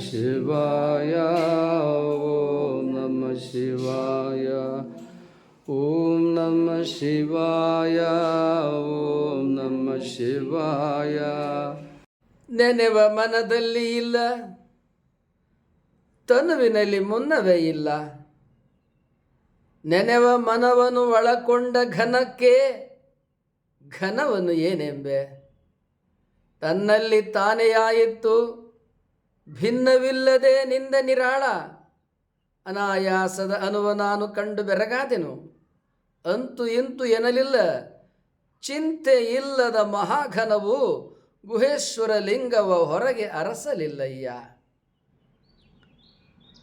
ಶಿವಾಯ, ಓಂ ನಮ ಶಿವಾಯ, ಓಂ ನಮ ಶಿವಾಯ, ಓಂ ನಮ ಶಿವಾಯ. ನೆನೆವ ಮನದಲ್ಲಿ ಇಲ್ಲ, ತನುವಿನಲ್ಲಿ ಮುನ್ನವೇ ಇಲ್ಲ. ನೆನೆವ ಮನವನು ಒಳಕೊಂಡ ಘನಕ್ಕೆ, ಘನವನು ಏನೆಂಬೆ? ತನ್ನಲ್ಲಿ ತಾನೆಯಾಯಿತು ಭಿನ್ನವಿಲ್ಲದೆ ನಿಂದ ನಿರಾಳ. ಅನಾಯಾಸದ ಅನುವ ನಾನು ಕಂಡು ಬೆರಗಾದೆನು. ಅಂತು ಇಂತು ಎನ್ನಲಿಲ್ಲ. ಚಿಂತೆ ಇಲ್ಲದ ಮಹಾಘನವು ಗುಹೇಶ್ವರ ಲಿಂಗವ ಹೊರಗೆ ಅರಸಲಿಲ್ಲಯ್ಯ.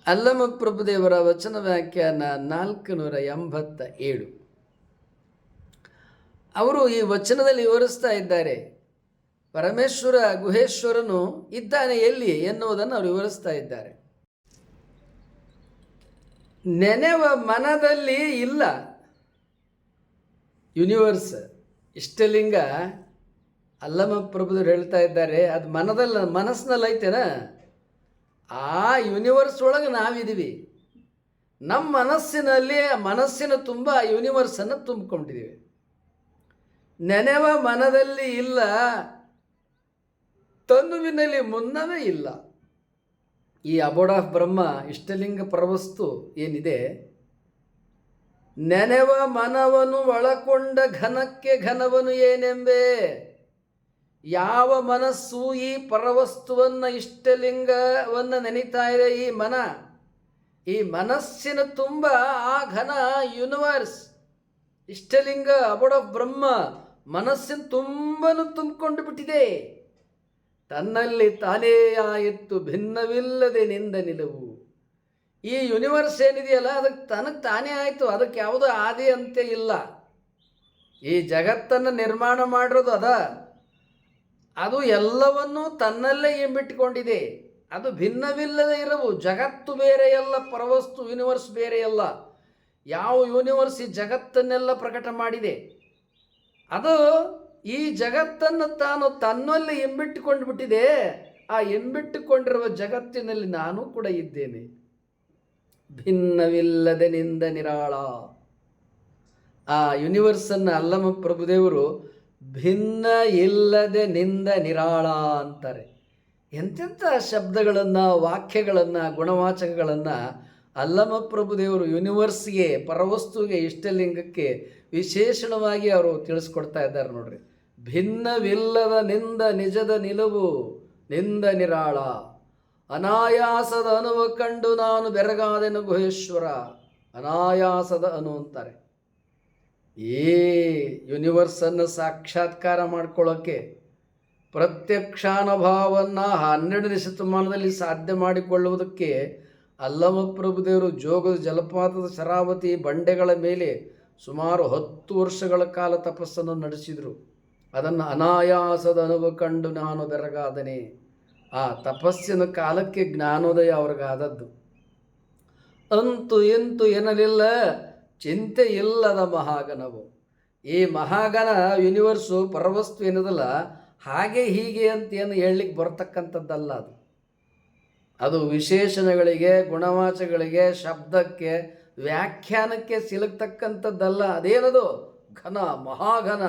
ಅಲ್ಲಮ ಪ್ರಭುದೇವರ ವಚನ ವ್ಯಾಖ್ಯಾನ ನಾಲ್ಕು ನೂರ ಎಂಬತ್ತ ಏಳು. ಅವರು ಈ ವಚನದಲ್ಲಿ ವಿವರಿಸ್ತಾ ಇದ್ದಾರೆ. ಪರಮೇಶ್ವರ ಗುಹೇಶ್ವರನು ಇದ್ದಾನೆ ಎಲ್ಲಿ ಎನ್ನುವುದನ್ನು ಅವರು ವಿವರಿಸ್ತಾ ಇದ್ದಾರೆ. ನೆನೆವ ಮನದಲ್ಲಿ ಇಲ್ಲ. ಯೂನಿವರ್ಸ್ ಇಷ್ಟಲಿಂಗ ಅಲ್ಲಮ ಪ್ರಭುದರು ಹೇಳ್ತಾ ಇದ್ದಾರೆ, ಅದು ಮನದಲ್ಲಿ, ಮನಸ್ಸಿನಲ್ಲಿ ಐತೆನ? ಆ ಯೂನಿವರ್ಸ್ ಒಳಗೆ ನಾವಿದ್ದೀವಿ. ನಮ್ಮ ಮನಸ್ಸಿನಲ್ಲಿ ಮನಸ್ಸಿನ ತುಂಬ ಯೂನಿವರ್ಸನ್ನು ತುಂಬಿಕೊಂಡಿದ್ದೀವಿ. ನೆನೆವ ಮನದಲ್ಲಿ ಇಲ್ಲ ತನುವಿನಲ್ಲಿ ಮುನ್ನವೇ ಇಲ್ಲ. ಈ ಅಬೋಡ್ ಆಫ್ ಬ್ರಹ್ಮ ಇಷ್ಟಲಿಂಗ ಪರವಸ್ತು ಏನಿದೆ? ನೆನೆವ ಮನವನು ಒಳಕೊಂಡ ಘನಕ್ಕೆ ಘನವನು ಏನೆಂಬೆ? ಯಾವ ಮನಸ್ಸು ಈ ಪರವಸ್ತುವನ್ನು ಇಷ್ಟಲಿಂಗವನ್ನು ನೆನೀತಾ ಇದೆ ಈ ಮನ? ಈ ಮನಸ್ಸಿನ ತುಂಬ ಆ ಘನ ಯೂನಿವರ್ಸ್ ಇಷ್ಟಲಿಂಗ ಅಬೋಡ್ ಆಫ್ ಬ್ರಹ್ಮ ಮನಸ್ಸಿನ ತುಂಬನು ತುಂಬಿಕೊಂಡು ಬಿಟ್ಟಿದೆ. ತನ್ನಲ್ಲಿ ತಾನೇ ಆಯಿತು ಭಿನ್ನವಿಲ್ಲದೆ ನಿಂದ ನಿಲುವು. ಈ ಯೂನಿವರ್ಸ್ ಏನಿದೆಯಲ್ಲ, ಅದಕ್ಕೆ ತನಗೆ ತಾನೇ ಆಯಿತು, ಅದಕ್ಕೆ ಯಾವುದೋ ಆದಿ ಅಂತ ಇಲ್ಲ. ಈ ಜಗತ್ತನ್ನು ನಿರ್ಮಾಣ ಮಾಡಿರೋದು ಅದ. ಅದು ಎಲ್ಲವನ್ನೂ ತನ್ನಲ್ಲೇ ಹಿಂಬಿಟ್ಟುಕೊಂಡಿದೆ ಅದು ಭಿನ್ನವಿಲ್ಲದೆ ಇರವು. ಜಗತ್ತು ಬೇರೆಯಲ್ಲ ಪರವಸ್ತು ಯೂನಿವರ್ಸ್ ಬೇರೆಯಲ್ಲ ಯಾವ ಯೂನಿವರ್ಸ್ ಈ ಜಗತ್ತನ್ನೆಲ್ಲ ಪ್ರಕಟ ಮಾಡಿದೆ? ಅದು ಈ ಜಗತ್ತನ್ನು ತಾನು ತನ್ನಲ್ಲಿ ಎಂಬಿಟ್ಟುಕೊಂಡು ಬಿಟ್ಟಿದೆ, ಆ ಎಂಬಿಟ್ಟುಕೊಂಡಿರುವ ಜಗತ್ತಿನಲ್ಲಿ ನಾನು ಕೂಡ ಇದ್ದೇನೆ. ಭಿನ್ನವಿಲ್ಲದೆ ನಿಂದ ನಿರಾಳ. ಆ ಯೂನಿವರ್ಸನ್ನು ಅಲ್ಲಮ ಪ್ರಭುದೇವರು ಭಿನ್ನ ಇಲ್ಲದೆ ನಿಂದ ನಿರಾಳ ಅಂತಾರೆ. ಎಂತೆಂಥ ಶಬ್ದಗಳನ್ನು, ವಾಕ್ಯಗಳನ್ನು, ಗುಣವಾಚಕಗಳನ್ನು ಅಲ್ಲಮ ಪ್ರಭುದೇವರು ಯೂನಿವರ್ಸ್ಗೆ ಪರವಸ್ತುಗೆ ಇಷ್ಟಲಿಂಗಕ್ಕೆ ವಿಶೇಷಣವಾಗಿ ಅವರು ತಿಳಿಸ್ಕೊಡ್ತಾ ಇದ್ದಾರೆ ನೋಡ್ರಿ. ಭಿನ್ನವಿಲ್ಲದ ನಿಂದ ನಿಜದ ನಿಲುವು ನಿಂದ ನಿರಾಳ. ಅನಾಯಾಸದ ಅನುವ ಕಂಡು ನಾನು ಬೆರಗಾದೆನು ಗುಹೇಶ್ವರ. ಅನಾಯಾಸದ ಅನು ಅಂತಾರೆ. ಈ ಯೂನಿವರ್ಸನ್ನು ಸಾಕ್ಷಾತ್ಕಾರ ಮಾಡ್ಕೊಳ್ಳೋಕ್ಕೆ ಪ್ರತ್ಯಕ್ಷಾನುಭಾವವನ್ನು ಹನ್ನೆರಡನೇ ಶತಮಾನದಲ್ಲಿ ಸಾಧ್ಯ ಮಾಡಿಕೊಳ್ಳುವುದಕ್ಕೆ ಅಲ್ಲಮ ಪ್ರಭುದೇವರು ಜೋಗದ ಜಲಪಾತದ ಶರಾವತಿ ಬಂಡೆಗಳ ಮೇಲೆ ಸುಮಾರು ಹತ್ತು ವರ್ಷಗಳ ಕಾಲ ತಪಸ್ಸನ್ನು ನಡೆಸಿದರು. ಅದನ್ನು ಅನಾಯಾಸದ ಅನುಭವ ಕಂಡು ನಾನು ಬೆರಗಾದನೆ. ಆ ತಪಸ್ಸಿನ ಕಾಲಕ್ಕೆ ಜ್ಞಾನೋದಯ ಅವ್ರಿಗಾದದ್ದು. ಅಂತೂ ಎಂತೂ ಏನಲಿಲ್ಲ ಚಿಂತೆ ಇಲ್ಲದ ಮಹಾಗಣವು ಈ ಮಹಾಗಣ ಯೂನಿವರ್ಸು ಪರವಸ್ತು ಏನದಲ್ಲ ಹಾಗೆ ಹೀಗೆ ಅಂತ ಏನು ಹೇಳಲಿಕ್ಕೆ ಬರ್ತಕ್ಕಂಥದ್ದಲ್ಲ ಅದು. ಅದು ವಿಶೇಷಣಗಳಿಗೆ, ಗುಣವಾಚಗಳಿಗೆ, ಶಬ್ದಕ್ಕೆ, ವ್ಯಾಖ್ಯಾನಕ್ಕೆ ಸಿಲುಕ್ತಕ್ಕಂಥದ್ದಲ್ಲ, ಅದೇನದು? ಘನ ಮಹಾಘನ.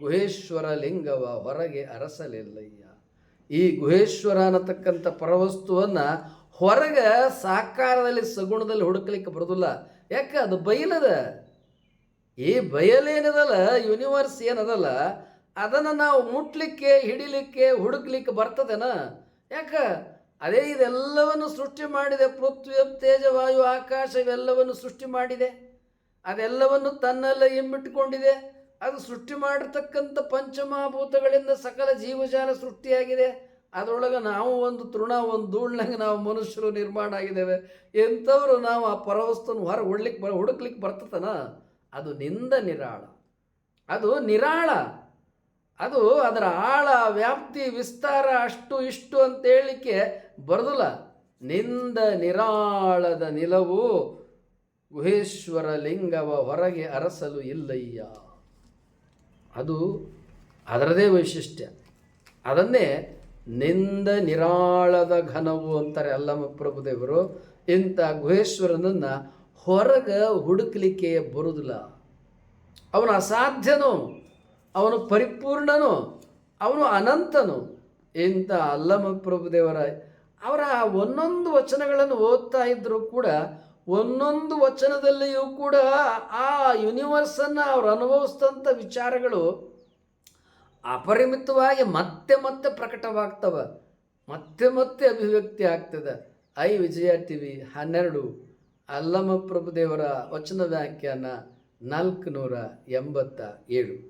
ಗುಹೇಶ್ವರ ಲಿಂಗವ ಹೊರಗೆ ಅರಸಲಿಲ್ಲಯ್ಯ. ಈ ಗುಹೇಶ್ವರ ಅನ್ನತಕ್ಕಂಥ ಪರವಸ್ತುವನ್ನು ಹೊರಗೆ ಸಾಕಾರದಲ್ಲಿ ಸಗುಣದಲ್ಲಿ ಹುಡುಕ್ಲಿಕ್ಕೆ ಬರೋದಿಲ್ಲ. ಯಾಕೆ? ಅದು ಬಯಲದ. ಈ ಬಯಲೇನದಲ್ಲ? ಯೂನಿವರ್ಸ್ ಏನದಲ್ಲ? ಅದನ್ನು ನಾವು ಮುಟ್ಲಿಕ್ಕೆ, ಹಿಡಿಲಿಕ್ಕೆ, ಹುಡುಕ್ಲಿಕ್ಕೆ ಬರ್ತದೇನ? ಯಾಕೆ? ಅದೇ ಇದೆಲ್ಲವನ್ನು ಸೃಷ್ಟಿ ಮಾಡಿದೆ. ಪೃಥ್ವಿ ತೇಜ ವಾಯು ಆಕಾಶ ಇವೆಲ್ಲವನ್ನು ಸೃಷ್ಟಿ ಮಾಡಿದೆ. ಅದೆಲ್ಲವನ್ನು ತನ್ನಲ್ಲೇ ಎಂಬಿಟ್ಟುಕೊಂಡಿದೆ ಅದು ಸೃಷ್ಟಿ ಮಾಡಿರ್ತಕ್ಕಂಥ ಪಂಚಮಹಾಭೂತಗಳಿಂದ ಸಕಲ ಜೀವಜಾಲ ಸೃಷ್ಟಿಯಾಗಿದೆ. ಅದರೊಳಗೆ ನಾವು ಒಂದು ತೃಣ, ಒಂದು ಧೂಳ್ನಾಗ ನಾವು ಮನುಷ್ಯರು ನಿರ್ಮಾಣ ಆಗಿದ್ದೇವೆ. ಎಂಥವ್ರು ನಾವು ಆ ಪರವಸ್ತುನ ಹೊರ ಹುಡ್ಲಿಕ್ಕೆ ಬರ ಹುಡುಕ್ಲಿಕ್ಕೆ ಬರ್ತತನ? ಅದು ನಿಂದ ನಿರಾಳ. ಅದು ನಿರಾಳ. ಅದು ಅದರ ಆಳ, ವ್ಯಾಪ್ತಿ, ವಿಸ್ತಾರ, ಅಷ್ಟು ಇಷ್ಟು ಅಂತ ಹೇಳಲಿಕ್ಕೆ ಬರೋದಿಲ್ಲ. ನಿಂದ ನಿರಾಳದ ನಿಲವು ಗುಹೇಶ್ವರ ಲಿಂಗವ ಹೊರಗೆ ಅರಸಲು ಇಲ್ಲಯ್ಯ. ಅದು ಅದರದೇ ವೈಶಿಷ್ಟ್ಯ. ಅದನ್ನೇ ನಿಂದ ನಿರಾಳದ ಘನವು ಅಂತಾರೆ ಅಲ್ಲಮ್ಮ ಪ್ರಭುದೇವರು. ಇಂಥ ಗುಹೇಶ್ವರನನ್ನು ಹೊರಗೆ ಹುಡುಕ್ಲಿಕ್ಕೆ ಬರುವುದಿಲ್ಲ ಅವನು ಅಸಾಧ್ಯನೋ, ಅವನು ಪರಿಪೂರ್ಣನೋ, ಅವನು ಅನಂತನು. ಇಂಥ ಅಲ್ಲಮ ಪ್ರಭುದೇವರ ಅವರ ಒಂದೊಂದು ವಚನಗಳನ್ನು ಓದ್ತಾ ಇದ್ದರೂ ಕೂಡ ಒಂದೊಂದು ವಚನದಲ್ಲಿಯೂ ಕೂಡ ಆ ಯೂನಿವರ್ಸನ್ನು ಅವರು ಅನುಭವಿಸಿದಂಥ ವಿಚಾರಗಳು ಅಪರಿಮಿತವಾಗಿ ಮತ್ತೆ ಮತ್ತೆ ಪ್ರಕಟವಾಗ್ತವೆ. ಮತ್ತೆ ಮತ್ತೆ ಅಭಿವ್ಯಕ್ತಿ ಆಗ್ತದೆ. ಐ ವಿಜಯ ಟಿ ವಿ ಹನ್ನೆರಡು ಅಲ್ಲಮ ಪ್ರಭುದೇವರ ವಚನ ವ್ಯಾಖ್ಯಾನ ನಾಲ್ಕು ನೂರ ಎಂಬತ್ತ ಏಳು.